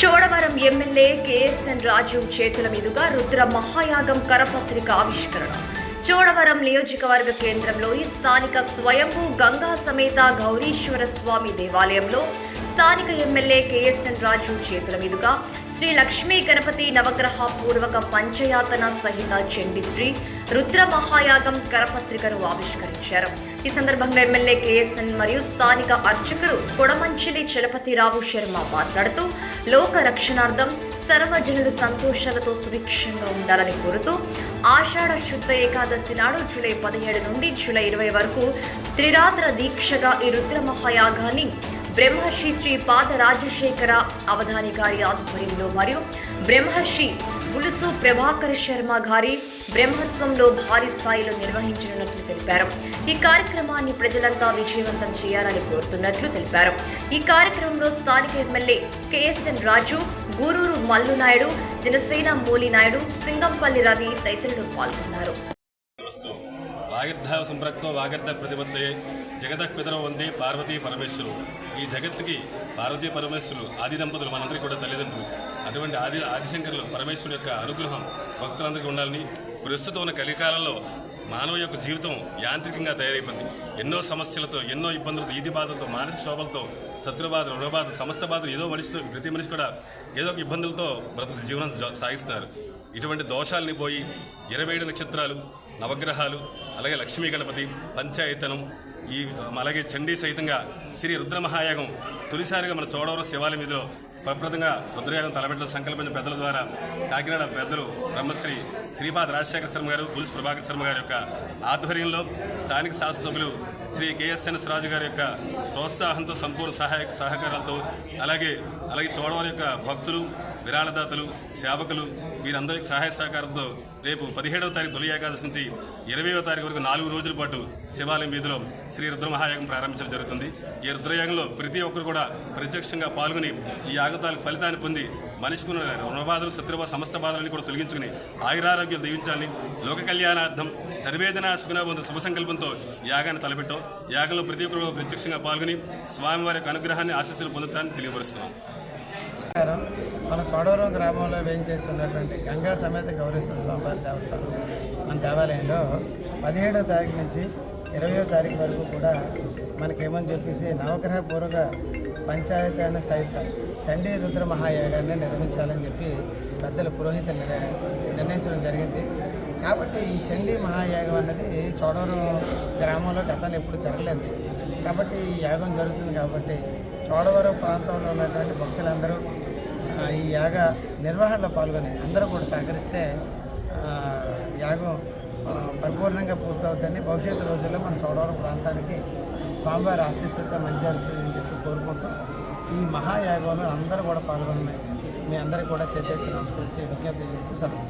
Chodavaram MLA KSN రాజు చేతుల మీదుగా రుద్ర మహాయాగం కరపత్రిక ఆవిష్కరణ. చోడవరం నియోజకవర్గ కేంద్రంలోని స్థానిక స్వయంభూ గంగా సమేత గౌరీశ్వర స్వామి దేవాలయంలో స్థానిక ఎమ్మెల్యే కేఎస్ఎన్ రాజు చేతుల మీదుగా శ్రీ లక్ష్మీ గణపతి నవగ్రహ పూర్వక పంచయాతన సహిత చండి శ్రీ రుద్ర మహాయాగం కరపత్రికను ఆవిష్కరించారు. ఈ సందర్భంగా ఎమ్మెల్యే కేఎస్ఎన్ మరియు స్థానిక అర్చకులు కొడమంచిలి చలపతిరావు శర్మ మాట్లాడుతూ లోక రక్షణార్థం సర్వజనులు సంతోషాలతో సుభిక్షంగా ఉండాలని కోరుతూ ఆషాఢ శుద్ధ ఏకాదశి నాడు జూలై పదిహేడు నుండి జూలై ఇరవై వరకు త్రిరాత్ర దీక్షగా ఈ రుద్ర మహాయాగాన్ని బ్రహ్మర్షి శ్రీ పాద రాజశేఖర అవధాని గారి ఆధ్వర్యంలో మరియు బ్రహ్మర్షి గులుసు ప్రభాకర్ శర్మ గారి బ్రహ్మత్వంలో భారీ స్థాయిలో నిర్వహించనున్నట్లు తెలిపారు. ఈ కార్యక్రమాన్ని ప్రజలంతా విజయవంతం చేయాలని కోరుతున్నట్లు తెలిపారు. ఈ కార్యక్రమంలో స్థానిక ఎమ్మెల్యే కెఎస్ఎన్ రాజు గూరూరు మల్లునాయుడు జనసేన మూలినాయుడు సింగంపల్లి రవి తదితరులు పాల్గొన్నారు. వస్తు వాగిర్ధావ సంప్రక్తో వాగర్ధ ప్రతిపత్తే జగత పితరం వందే పార్వతీ పరమేశ్వరు. ఈ జగత్తుకి పార్వతీ పరమేశ్వరులు ఆది దంపతులు మనందరికీ కూడా తల్లిదండ్రులు. అటువంటి ఆది ఆదిశంకరులు పరమేశ్వరుడు యొక్క అనుగ్రహం భక్తులందరికీ ఉండాలని ప్రస్తుతం ఉన్న కలికాలంలో మానవ యొక్క జీవితం యాంత్రికంగా తయారైపోయింది. ఎన్నో సమస్యలతో ఎన్నో ఇబ్బందులతో ఈది బాధలతో మానసిక శోభలతో శత్రుబాధలు రుణబాధలు సమస్త బాధలు ఏదో మనిషితో ప్రతి మనిషి కూడా ఏదో ఒక ఇబ్బందులతో బ్రతుకు జీవనం సాగిస్తున్నారు. ఇటువంటి దోషాలని పోయి ఇరవై ఏడు నక్షత్రాలు నవగ్రహాలు అలాగే లక్ష్మీ గణపతి పంచాయతనం ఈ అలాగే చండీ సహితంగా శ్రీ రుద్రమహాయాగం తొలిసారిగా మన చోడవరం శివాలయం మీదులో ప్రప్రదంగా రుద్రయాగం తలపెట్టిన సంకల్పించిన పెద్దల ద్వారా కాకినాడ పెద్దలు బ్రహ్మశ్రీ శ్రీపాద రాజశేఖర శర్మ గారు పులుసు ప్రభాకర్ శర్మ గారి యొక్క ఆధ్వర్యంలో స్థానిక శాసనసభ్యులు శ్రీ కేఎస్ఎన్ఎస్ రాజు గారి యొక్క ప్రోత్సాహంతో సంపూర్ణ సహాయ సహకారాలతో అలాగే అలాగే చోడవారి యొక్క భక్తులు విరాళదాతలు సేవకులు వీరందరికీ సహాయ సహకారంతో రేపు పదిహేడవ తారీఖు తొలి ఏకాదశి నుంచి ఇరవయో తారీఖు వరకు నాలుగు రోజుల పాటు శివాలయం వీధిలో శ్రీ రుద్ర మహాయాగం ప్రారంభించడం జరుగుతుంది. ఈ రుద్రయాగంలో ప్రతి ఒక్కరు కూడా ప్రత్యక్షంగా పాల్గొని ఈ యాగతాలకు ఫలితాన్ని పొంది మనిషికున్న రుణబాధలు శత్రువ సమస్త బాధలను కూడా తొలగించుకుని ఆయురారోగ్యాలు దీవించాలని లోక కళ్యాణార్థం సర్వేదన సుగుణబంధు శుభ సంకల్పంతో యాగాన్ని తలపెట్టాం. యాగంలో ప్రతి ఒక్కరు కూడా ప్రత్యక్షంగా పాల్గొని స్వామివారి యొక్క అనుగ్రహాన్ని ఆశీస్సులు పొందుతారని తెలియపరుస్తున్నాం. మన చోడవరం గ్రామంలో వేయించేసి ఉన్నటువంటి గంగా సమేత గౌరీశ్వర స్వామివారి దేవస్థానం మన దేవాలయంలో పదిహేడో తారీఖు నుంచి ఇరవయో తారీఖు వరకు కూడా మనకేమని చెప్పేసి నవగ్రహ పూర్వక పంచాయతీన సహిత చండీ రుద్ర మహాయాగాన్ని నిర్మించాలని చెప్పి పెద్దల పురోహిత నిర్ణయ- నిర్ణయించడం జరిగింది. కాబట్టి ఈ చండీ మహాయాగం అనేది చోడవరం గ్రామంలో గతంలో ఎప్పుడు జరగలేదు. కాబట్టి ఈ యాగం జరుగుతుంది కాబట్టి చోడవరం ప్రాంతంలో ఉన్నటువంటి భక్తులందరూ ఈ యాగ నిర్వహణలో పాల్గొని అందరూ కూడా సహకరిస్తే యాగం పరిపూర్ణంగా పూర్తవుతుందని భవిష్యత్తు రోజుల్లో మన చోడవరం ప్రాంతానికి స్వామివారి ఆశీస్సులతో మంచి జరుగుతుందని చెప్పి కోరుకుంటూ ఈ మహాయాగంలో అందరూ కూడా పాల్గొన్నాయి మీ అందరికీ కూడా చేతి నమస్కరించి విజ్ఞప్తి చేస్తూ సెలవు